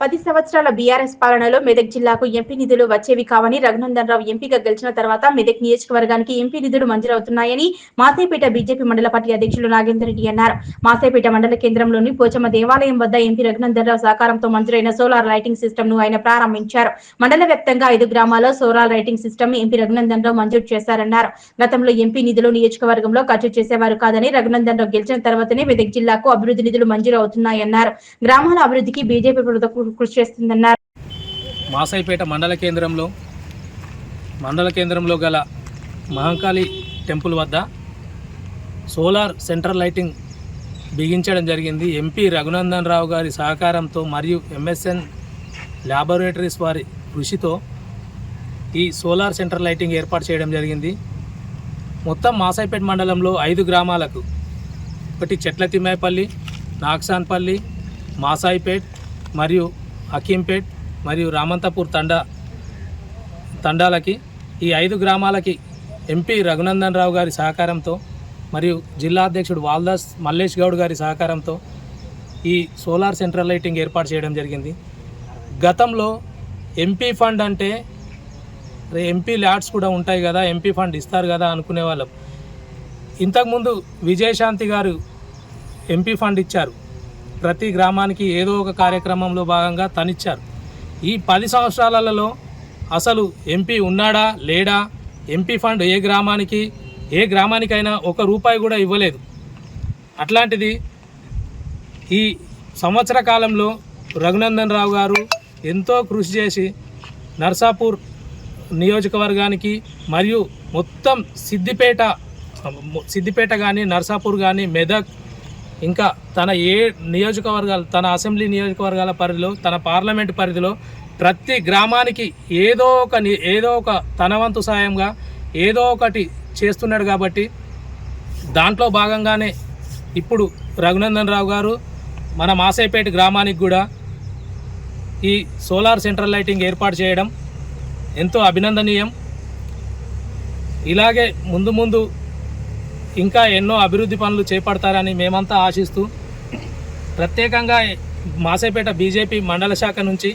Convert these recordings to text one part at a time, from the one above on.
పది సంవత్సరాల బీఆర్ఎస్ పాలనలో మెదక్ జిల్లాకు ఎంపీ నిధులు వచ్చేవి కావని రఘునందన్ రావు ఎంపీగా గెలిచిన తర్వాత మెదక్ నియోజకవర్గానికి ఎంపీ నిధులు మంజూరవుతున్నాయని మాసేపేట బీజేపీ మండల పార్టీ అధ్యక్షులు నాగేందర్ రెడ్డి అన్నారు. మాసేపేట మండల కేంద్రంలోని పోచమ్మ దేవాలయం వద్ద ఎంపీ రఘునందన్ రావు సహకారంతో మంజూరైన సోలార్ లైటింగ్ సిస్టమ్ను ఆయన ప్రారంభించారు. మండల వ్యాప్తంగా ఐదు గ్రామాల్లో solar lighting system MP Raghunandan Rao మంజూరు చేశారన్నారు. గతంలో ఎంపీ నిధులు నియోజకవర్గంలో ఖర్చు చేసేవారు కాదని రఘునందన్ రావు గెలిచిన తర్వాతనే మెదక్ జిల్లాకు అభివృద్ధి నిధులు మంజూరు అవుతున్నాయన్నారు గ్రామాల అభివృద్ధికి బీజేపీ ప్రభుత్వం కృషి చేస్తుందన్నారు. మాసాయిపేట మండల కేంద్రంలో మండల కేంద్రంలో గల మహంకాళి టెంపుల్ వద్ద సోలార్ సెంట్రల్ లైటింగ్ బిగించడం జరిగింది. ఎంపీ రఘునందన్ రావు గారి సహకారంతో మరియు ఎంఎస్ఎన్ ల్యాబొరేటరీస్ వారి కృషితో ఈ సోలార్ సెంటర్ లైటింగ్ ఏర్పాటు చేయడం జరిగింది. మొత్తం మాసాయిపేట మండలంలో ఐదు గ్రామాలకు ఒకటి చెట్ల తిమ్మాయిపల్లి నాగ్సాన్పల్లి మాసాయిపేట్ మరియు హకీంపేట్ మరియు రామంతపూర్ తండా తండాలకి ఈ ఐదు గ్రామాలకి ఎంపీ రఘునందన్ రావు గారి సహకారంతో మరియు జిల్లా అధ్యక్షుడు వాల్దాస్ మల్లేష్ గౌడ్ గారి సహకారంతో ఈ సోలార్ సెంట్రల్ లైటింగ్ ఏర్పాటు చేయడం జరిగింది. గతంలో ఎంపీ ఫండ్ అంటే ఎంపీ ల్యాడ్స్ కూడా ఉంటాయి కదా ఎంపీ ఫండ్ ఇస్తారు కదా అనుకునే వాళ్ళం. ఇంతకుముందు విజయశాంతి గారు ఎంపీ ఫండ్ ఇచ్చారు. ప్రతి గ్రామానికి ఏదో ఒక కార్యక్రమంలో భాగంగా తనిచ్చారు. ఈ పది సంవత్సరాలలో అసలు ఎంపీ ఉన్నాడా లేడా? ఎంపీ ఫండ్ ఏ గ్రామానికి ఏ గ్రామానికైనా ఒక రూపాయి కూడా ఇవ్వలేదు. అట్లాంటిది ఈ సంవత్సర కాలంలో రఘునందన్ రావు గారు ఎంతో కృషి చేసి నర్సాపూర్ నియోజకవర్గానికి మరియు మొత్తం సిద్దిపేట సిద్దిపేట కానీ నర్సాపూర్ కానీ మెదక్ ఇంకా తన ఏ నియోజకవర్గాలు తన అసెంబ్లీ నియోజకవర్గాల పరిధిలో తన పార్లమెంట్ పరిధిలో ప్రతి గ్రామానికి ఏదో ఒక ని- ఏదో ఒక తన వంతు సాయంగా ఏదో ఒకటి చేస్తున్నాడు కాబట్టి దాంట్లో భాగంగానే ఇప్పుడు రఘునందన్ రావు గారు మన మాసేపేట గ్రామానికి కూడా ఈ సోలార్ సెంట్రల్ లైటింగ్ ఏర్పాటు చేయడం ఎంతో అభినందనీయం. ఇలాగే ముందు ముందు ఇంకా ఎన్నో అభివృద్ధి పనులు చేపడతారని మేమంతా ఆశిస్తూ ప్రత్యేకంగా మాసేపేట బీజేపీ మండల శాఖ నుంచి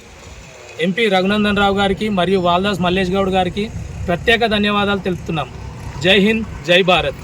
ఎంపీ రఘునందన్ రావు గారికి మరియు వాల్దాస్ మల్లేష్ గౌడ్ గారికి ప్రత్యేక ధన్యవాదాలు తెలుపుతున్నాం. జై హింద్ జై భారత్.